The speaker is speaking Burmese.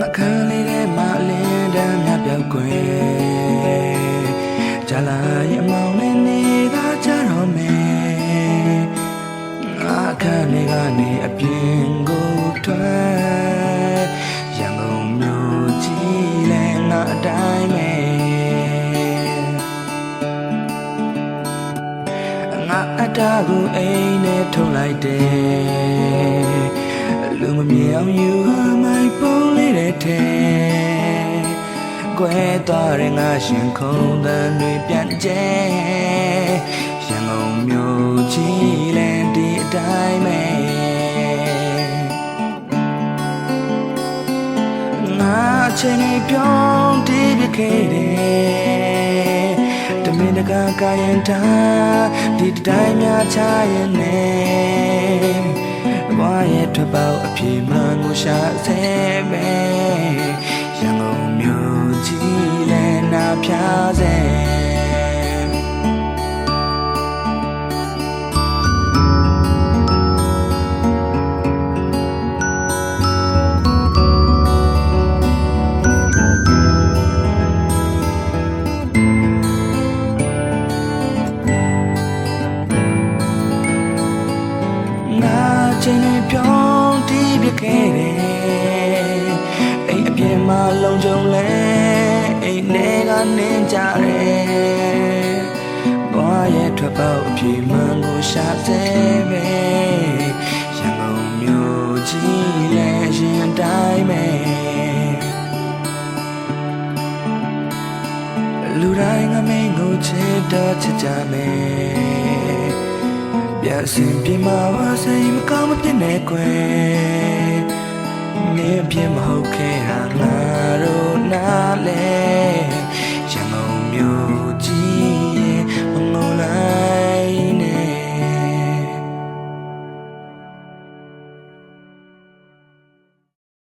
နှခမ်းလေးထဲမှာအလင်းတန်းများပြောက်ကွယ်ကြလာရဲ့မောင်နဲ့နေသာကြတော့မယ်အခမ်းလေးကနေအပြင်ကိုထွက်ရန်ကုန်မြို့ကြီးလဲငါအတိုင်းပဲငါအတားကိုအိမ်နဲ့ထုတ်လိုက်တယ်လူမမြင်အောင်ယူမိုက်ပေါ် တဲ့ထဲကွဲသွားတဲ့ငါရှင်ခုံးတန်တွေပြန်ကျဲရန်ကုန်မြို့ကြီးလဲဒီအတိုင်းပဲငါအချိန်လေးပြောင်းတည်ပြခဲ့တယ်တမင်တကာကာရင်တာဒီတိုင်းများချရင်နေဘွားရဲ့ထွက်ပေါက်အပြေမှန်ကို ရှာစေပဲရန်ကုန်မြို့ကြီးလဲနာဖြားစေငါချင်းနဲ့ပြောင်းတီးပြ ခဲ့တယ်အိမ်အပြင်မှာလုံခြုံလဲအိမ်ထဲကနေကြတယ်ဘွားရဲ့ထွက်ပေါက်အပြေမှန်ကိုရှာစေပဲရန်ကုန်မြို့ကြီးလဲရှင်တိုင်းပဲလူတိုင်းငမင်းကိုချစ်တော့ချစ်ကြမယ်ပြန်စင်ပြမပါစိတ်မကောင်းမဖြစ်နဲ့ကွယ် နေပြမဟုတ်ခဲ့ရလား